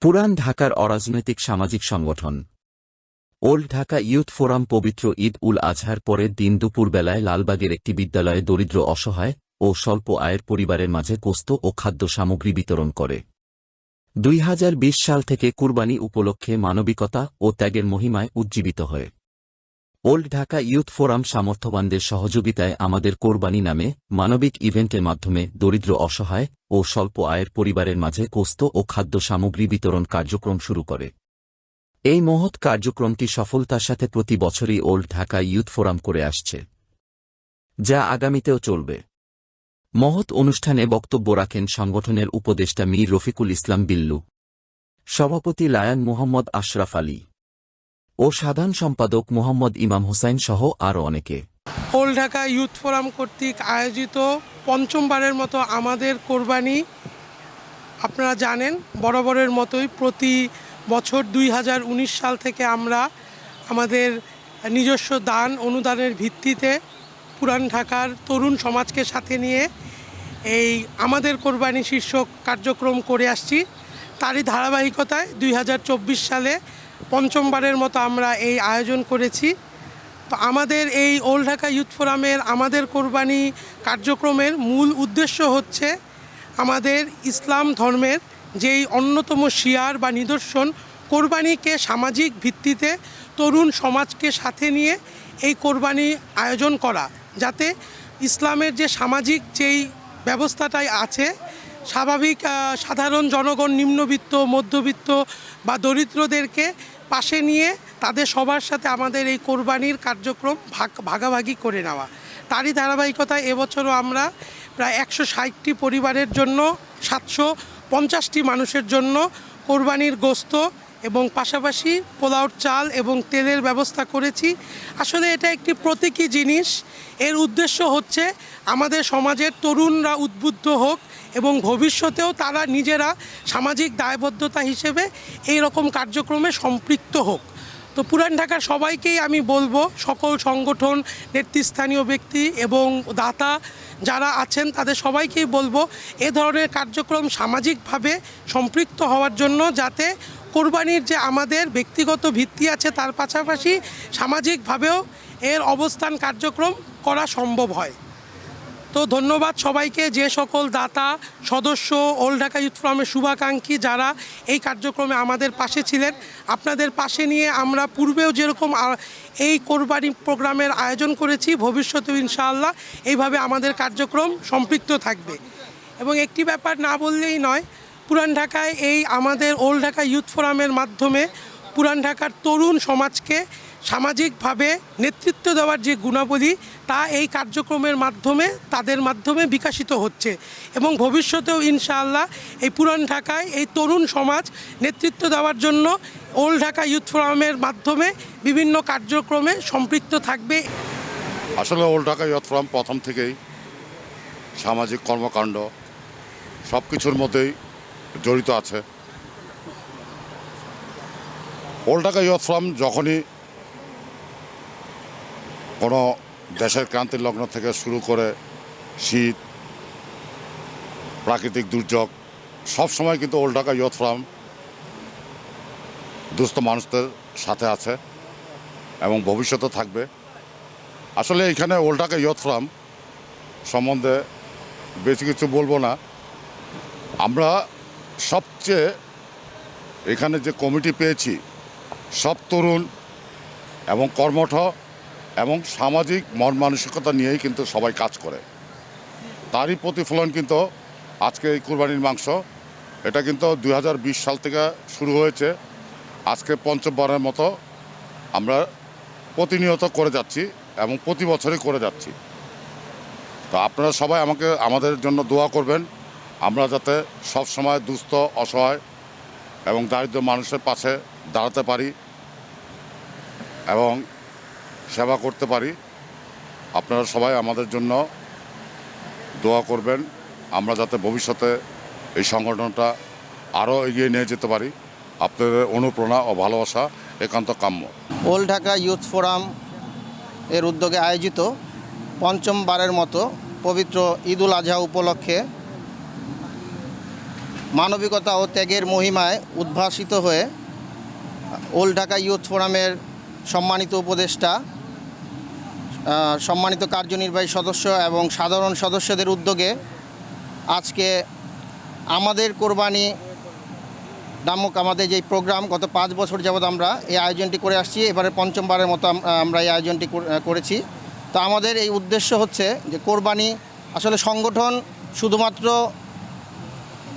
পুরান ঢাকার অরাজনৈতিক সামাজিক সংগঠন। ওল্ড ঢাকা ইউথ ফোরাম পবিত্র ঈদ উল আজহার পরের দিন দুপুরবেলায় লালবাগের একটি বিদ্যালয়ে দরিদ্র, অসহায় ও স্বল্প আয়ের পরিবারের মাঝে কোস্ত ও খাদ্য সামগ্রী বিতরণ করে। দুই হাজার বিশ সাল থেকে কুরবানি উপলক্ষে মানবিকতা ও ত্যাগের মহিমায় উজ্জীবিত হয়ে। ওল্ড ঢাকা ইয়ুথ ফোরাম সামর্থ্যবানদের সহযোগিতায় আমাদের কোরবানি নামে মানবিক ইভেন্টের মাধ্যমে দরিদ্র অসহায় ও স্বল্প আয়ের পরিবারের মাঝে কোস্ত ও খাদ্য সামগ্রী বিতরণ কার্যক্রম শুরু করে। এই মহৎ কার্যক্রমটি সফলতার সাথে প্রতি বছরই ওল্ড ঢাকা ইয়ুথ ফোরাম করে আসছে, যা আগামীতেও চলবে। মহৎ অনুষ্ঠানে বক্তব্য রাখেন সংগঠনের উপদেষ্টা মীর রফিকুল ইসলাম বিল্লু, সভাপতি লায়ন মোহাম্মদ আশরাফ আলী ও সাধারণ সম্পাদক মোহাম্মদ ইমাম হোসাইন সহ আরও অনেকে। ওল্ড ঢাকা ইউথ ফোরাম কর্তৃক আয়োজিত পঞ্চমবারের মতো আমাদের কোরবানি, আপনারা জানেন, বরাবরের মতোই প্রতি বছর দুই হাজার উনিশ সাল থেকে আমরা আমাদের নিজস্ব দান অনুদানের ভিত্তিতে পুরান ঢাকার তরুণ সমাজকে সাথে নিয়ে এই আমাদের কোরবানি শীর্ষক কার্যক্রম করে আসছি। তারই ধারাবাহিকতায় দুই হাজার চব্বিশ সালে পঞ্চমবারের মতো আমরা এই আয়োজন করেছি। তো আমাদের এই ওল্ড ঢাকা ইউথ ফোরামের আমাদের কোরবানি কার্যক্রমের মূল উদ্দেশ্য হচ্ছে আমাদের ইসলাম ধর্মের যেই অন্যতম শিয়ার বা নিদর্শন, কোরবানিকে সামাজিক ভিত্তিতে তরুণ সমাজকে সাথে নিয়ে এই কোরবানি আয়োজন করা, যাতে ইসলামের যে সামাজিক যেই ব্যবস্থাটাই আছে, স্বাভাবিক সাধারণ জনগণ নিম্নবিত্ত, মধ্যবিত্ত বা দরিদ্রদেরকে পাশে নিয়ে তাদের সবার সাথে আমাদের এই কোরবানির কার্যক্রম ভাগ, ভাগাভাগি করে নেওয়া। তারই ধারাবাহিকতায় এবছরও আমরা প্রায় একশো ষাটটি পরিবারের জন্য, সাতশো পঞ্চাশটি মানুষের জন্য কোরবানির গোস্ত এবং পাশাপাশি পোলাওর চাল এবং তেলের ব্যবস্থা করেছি। আসলে এটা একটি প্রতীকী জিনিস। এর উদ্দেশ্য হচ্ছে আমাদের সমাজের তরুণরা উদ্বুদ্ধ হোক এবং ভবিষ্যতেও তারা নিজেরা সামাজিক দায়বদ্ধতা হিসেবে এই রকম কার্যক্রমে সম্পৃক্ত হোক। তো পুরান ঢাকার সবাইকেই আমি বলব, সকল সংগঠন, নেতৃস্থানীয় ব্যক্তি এবং দাতা যারা আছেন, তাদের সবাইকেই বলব, এ ধরনের কার্যক্রম সামাজিকভাবে সম্পৃক্ত হওয়ার জন্য যাতে কোরবানির যে আমাদের ব্যক্তিগত ভিত্তি আছে, তার পাশাপাশি সামাজিকভাবেও এর অবস্থান কার্যক্রম করা সম্ভব হয়। তো ধন্যবাদ সবাইকে, যে সকল দাতা, সদস্য, ওল্ড ঢাকা ইউথ ফোরামের শুভাকাঙ্ক্ষী যারা এই কার্যক্রমে আমাদের পাশে ছিলেন। আপনাদের পাশে নিয়ে আমরা পূর্বেও যেরকম এই কোরবানি প্রোগ্রামের আয়োজন করেছি, ভবিষ্যতেও ইনশাআল্লাহ এইভাবে আমাদের কার্যক্রম সম্পৃক্ত থাকবে। এবং একটি ব্যাপার না বললেই নয়, পুরান ঢাকায় এই আমাদের ওল্ড ঢাকা ইউথ ফোরামের মাধ্যমে পুরান ঢাকার তরুণ সমাজকে সামাজিকভাবে নেতৃত্ব দেওয়ার যে গুণাবলী, তা এই কার্যক্রমের মাধ্যমে, তাদের মাধ্যমে বিকাশিত হচ্ছে। এবং ভবিষ্যতেও ইনশাআল্লাহ এই পুরান ঢাকায় এই তরুণ সমাজ নেতৃত্ব দেওয়ার জন্য ওল্ড ঢাকা ইউথ ফোরামের মাধ্যমে বিভিন্ন কার্যক্রমে সম্পৃক্ত থাকবে। আসলে ওল্ড ঢাকা ইয়থ ফোরাম প্রথম থেকেই সামাজিক কর্মকাণ্ড সব কিছুর মধ্যেই জড়িত আছে। ওল্ড ঢাকা ইয়থ ফোরাম যখনই কোনো দেশের ক্রান্তির লগ্ন থেকে শুরু করে শীত, প্রাকৃতিক দুর্যোগ, সব সময় কিন্তু ওল্ড ঢাকা ইয়থ ফোরাম দুস্থ মানুষদের সাথে আছে এবং ভবিষ্যতে থাকবে। আসলে এখানে ওল্ড ঢাকা ইয়থ ফোরাম সম্বন্ধে বেশি কিছু বলব না। আমরা সবচেয়ে এখানে যে কমিটি পেয়েছি, সব তরুণ এবং কর্মঠ এবং সামাজিক মন মানসিকতা নিয়েই কিন্তু সবাই কাজ করে। তারই প্রতিফলন কিন্তু আজকে এই কুরবানির মাংস। এটা কিন্তু দু হাজার বিশ সাল থেকে শুরু হয়েছে। আজকে পঞ্চমবারের মতো আমরা প্রতিনিয়ত করে যাচ্ছি এবং প্রতি বছরই করে যাচ্ছি। তো আপনারা সবাই আমাকে, আমাদের জন্য দোয়া করবেন। আমরা যাতে সব সময় দুস্থ, অসহায় এবং দারিদ্র মানুষের পাশে দাঁড়াতে পারি। এবং সেবা করতে পারি। আপনারা সবাই আমাদের জন্য দোয়া করবেন। আমরা যাতে ভবিষ্যতে এই সংগঠনটা আরও এগিয়ে নিয়ে যেতে পারি। আপনাদের অনুপ্রেরণা ও ভালোবাসা একান্ত কাম্য। ওল্ড ঢাকা ইউথ ফোরাম এর উদ্যোগে আয়োজিত পঞ্চমবারের মতো পবিত্র ঈদুল আজহা উপলক্ষে মানবিকতা ও ত্যাগের মহিমায় উদ্ভাসিত হয়ে ওল্ড ঢাকা ইউথ ফোরামের সম্মানিত উপদেষ্টা সম্মানিত কার্যনির্বাহী সদস্য এবং সাধারণ সদস্যদের উদ্যোগে আজকে আমাদের কোরবানি নামক আমাদের যে প্রোগ্রাম, গত পাঁচ বছর যাবৎ আমরা এই আয়োজনটি করে আসছি। এবারে পঞ্চমবারের মতো আমরা এই আয়োজনটি কর- করেছি। তো আমাদের এই উদ্দেশ্য হচ্ছে যে কোরবানি আসলে সংগঠন শুধুমাত্র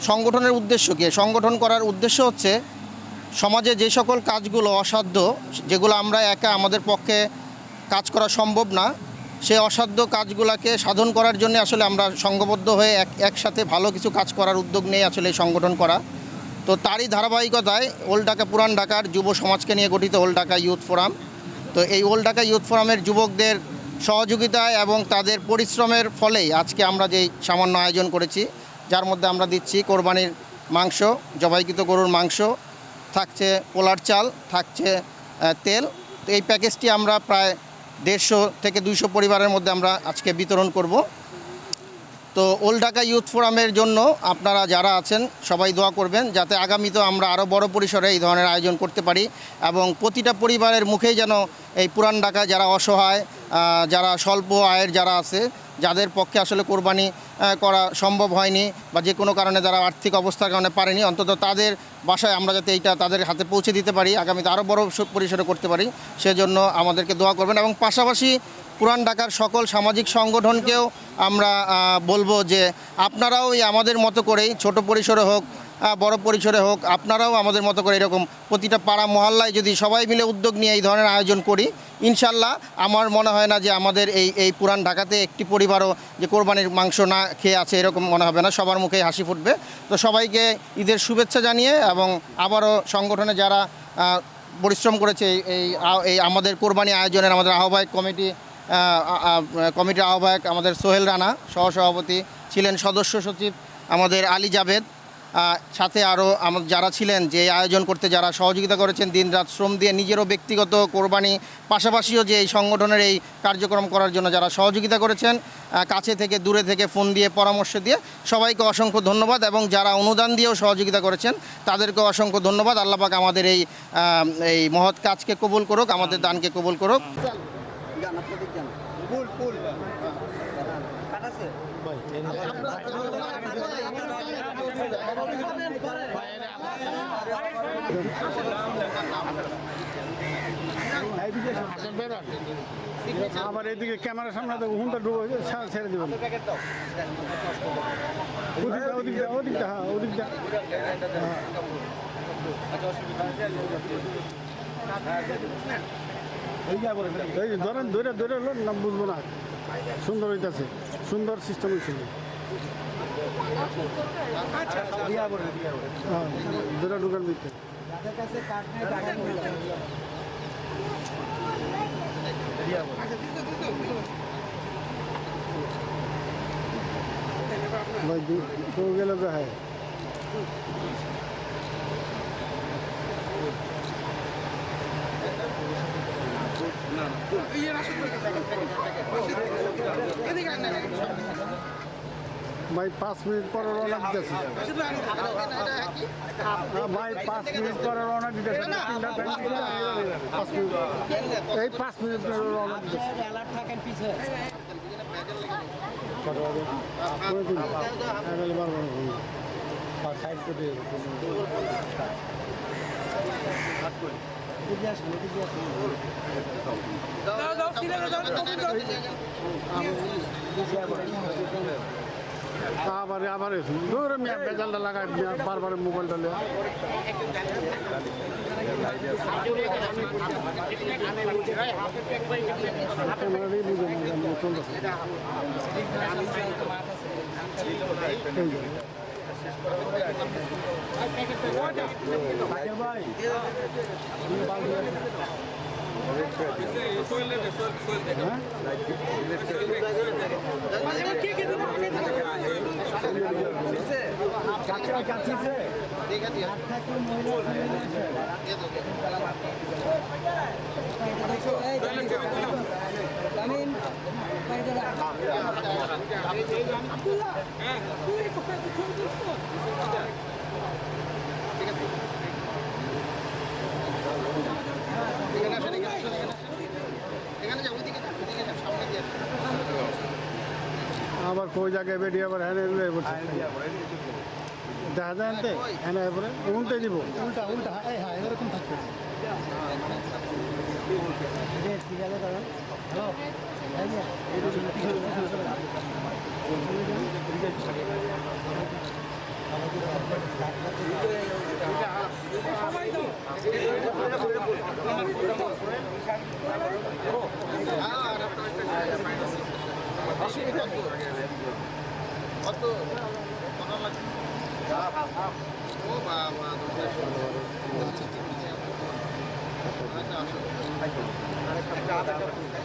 সংগঠনের উদ্দেশ্য কি? সংগঠন করার উদ্দেশ্য হচ্ছে সমাজে যে সকল কাজগুলো অসাধ্য, যেগুলো আমরা একা আমাদের পক্ষে কাজ করা সম্ভব না। সে অসাধ্য কাজগুলোকে সাধন করার জন্য আসলে আমরা সংঘবদ্ধ হয়ে এক, একসাথে ভালো কিছু কাজ করার উদ্যোগ নিয়ে আসলে সংগঠন করা। তো তারই ধারাবাহিকতায় ওল্ড ঢাকা, পুরান ঢাকার যুব সমাজকে নিয়ে গঠিত ওল্ড ঢাকা ইউথ ফোরাম। তো এই ওল্ড ঢাকা ইউথ ফোরামের যুবকদের সহযোগিতায় এবং তাদের পরিশ্রমের ফলেই আজকে আমরা যেই সামান্য আয়োজন করেছি, যার মধ্যে আমরা দিচ্ছি কোরবানির মাংস, জবাইকৃত গরুর মাংস, থাকছে পোলার চাল, থাকছে তেল। তো এই প্যাকেজটি আমরা প্রায় দেড়শো থেকে দুইশো পরিবারের মধ্যে আমরা আজকে বিতরণ করব। তো ওল্ড ঢাকা ইউথ ফোরামের জন্য আপনারা যারা আছেন, সবাই দোয়া করবেন যাতে আগামীতেও আমরা আরও বড় পরিসরে এই ধরনের আয়োজন করতে পারি এবং প্রতিটা পরিবারের মুখেই যেন এই পুরান ঢাকা যারা অসহায় যারা স্বল্প আয়ের যারা আছে, যাদের পক্ষে আসলে কোরবানি করা সম্ভব হয়নি বা যে কোনো কারণে যারা আর্থিক অবস্থার কারণে পারেনি, অন্তত তাদের বাসায় আমরা যাতে এইটা তাদের হাতে পৌঁছে দিতে পারি, আগামীতে আরও বড় পরিসরে করতে পারি, সেজন্য আমাদেরকে দোয়া করবেন এবং পাশাপাশি পুরান ঢাকার সকল সামাজিক সংগঠনকেও আমরা বলব যে আপনারাও এই আমাদের মতো করেই ছোট পরিসরে হোক বড় পরিসরে হোক, আপনারাও আমাদের মতো করে এরকম প্রতিটা পাড়া, মহল্লায় যদি সবাই মিলে উদ্যোগ নিয়ে এই ধরনের আয়োজন করি, ইনশাল্লাহ আমার মনে হয় না যে আমাদের এই এই পুরান ঢাকাতে একটি পরিবারও যে কোরবানির মাংস না খেয়ে আছে এরকম মনে হবে না, সবার মুখেই হাসি ফুটবে। তো সবাইকে ঈদের শুভেচ্ছা জানিয়ে এবং আবারও সংগঠনে যারা পরিশ্রম করেছে এই- এই আমাদের কোরবানি আয়োজনের আমাদের আহ্বায়ক কমিটি কমিটির আহ্বায়ক আমাদের সোহেল রানা, সহসভাপতি ছিলেন সদস্য সচিব আমাদের আলী জাভেদ সাথে আরও আমাদের যারা ছিলেন, যে আয়োজন করতে যারা সহযোগিতা করেছেন, দিনরাত শ্রম দিয়ে নিজেরও ব্যক্তিগত কোরবানি, পাশাপাশিও যে এই সংগঠনের এই কার্যক্রম করার জন্য যারা সহযোগিতা করেছেন কাছে থেকে দূরে থেকে ফোন দিয়ে, পরামর্শ দিয়ে সবাইকে অসংখ্য ধন্যবাদ এবং যারা অনুদান দিয়েও সহযোগিতা করেছেন তাদেরকে অসংখ্য ধন্যবাদ। আল্লাপাক আমাদের এই এই মহৎ কাজকে কবুল করুক, আমাদের দানকে কবুল করুক। আবার এদিকে ক্যামেরার সামনে দেখো হুনটা ডুবে ছেড়ে দেবেন। ওদিকটা ওদিকটা ওদিকটা হ্যাঁ ওদিকটা ধরেন ধরে ধরে না বুঝব না। সুন্দর হইতাছে। সুন্দর সিস্টেম ছিল হ্যাঁ ধরে ঢুকার ভিতরে ভাই তো গেলে তো হ্যাঁ ভাই পাঁচ মিনিট পরে রওনা দিতেছি হ্যাঁ, ভাই পাঁচ মিনিট পরে রওনা দিতেছি এই পাঁচ মিনিট পরে রওনা দিতেছি কত হবে? করে দিন। এগারো বারো বারো ঘণ্টা। আর সাইড করে দিয়ে দেবো। আবার আবার ধরে মিয়া বেজালটা লাগাই বারবার মোবাইলটা আমি চলতেছে দেখো আবার কই জায়গায় বেরিয়ে আবার হ্যাঁ দেখা যায় আনতে হ্যাঁ এরপরে উল্টে দিব। উল্টা উল্টা হ্যাঁ হ্যাঁ এরকম থাকবে। ঠিক আছে দাদা কত কত লাগবে ও বাবা দিয়ে দিতে গেলাম দেখেন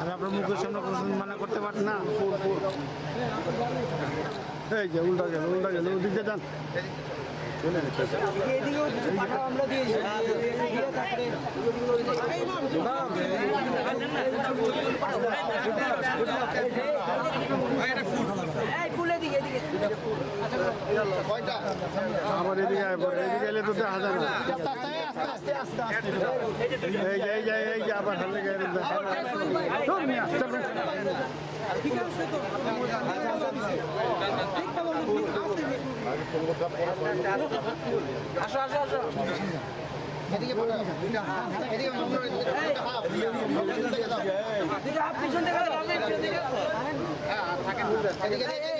আর আপনার মুখের সামনে প্রশ্ন মানা করতে পারেন না ফুল ফুল এই যে উল্টা গেল উল্টা গেল ওদিকে যান আবার এদিকে এদিকে এলে তো না এই যে এই যে এই যে আবার হালে গেলে দেখা এদিকে পড়ো। এদিকে এদিকে।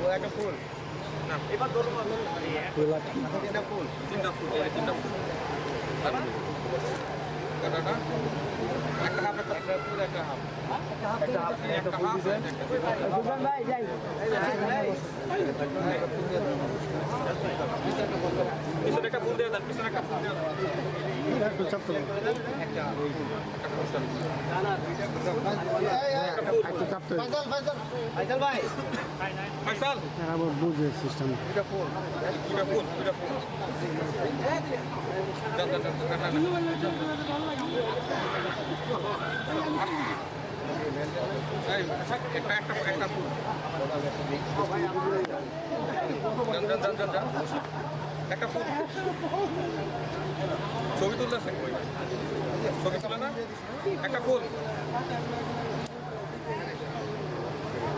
ও একটা ফুল তিনটা ফুল তিনটা ফুল তিনটা ফুল একটা ফুল একটা হাফ একটা হাফ পিছনে একটা ফুল দিয়ে দেন পিছনে একটা ফুল দিয়ে দেন একটু হবে। এই, এই, একটু চাপতে হবে। ফাইসাল ফাইসাল ফাইসাল ভাই মাইসাল এরা আবার বুঝে সিস্টেম দুইটা ফুল দুইটা ফুল দুইটা ফুল যান যান যান, যান এই, একটা ফুল ছবি তুলতেছে ছবি তুলে না একটা ফুল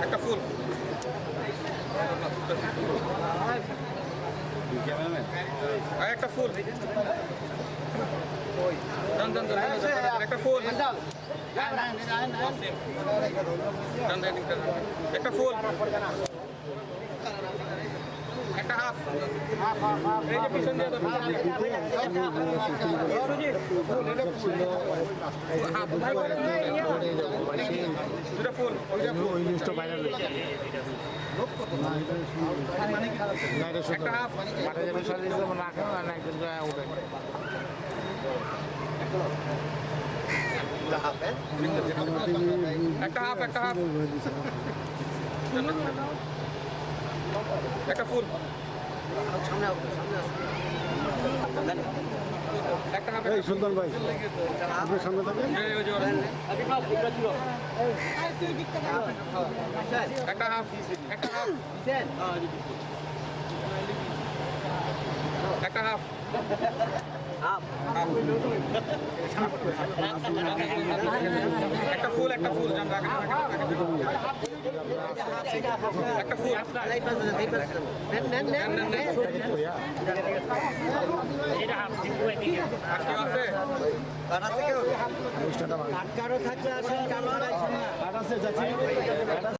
একটা ফুল একটা ফুল একটা ফুল একটা ফুল একটা হাফ এই যে পিছন দিয়ে দাও, পিছন দিয়ে। দুটা ফুল ওই জিনিসটা বাইরে একটা হাফ একটা হাফ একটা হাফ একটা ফুল একটা হাফ এই সুলতান ভাই আপনি সামনে থাকেন। একটা হাফ একটা হাফ একটা হাফ একটা ফুল একটা ফুল। একটা ফুল নেন, নেন। আর কেউ আছে আছে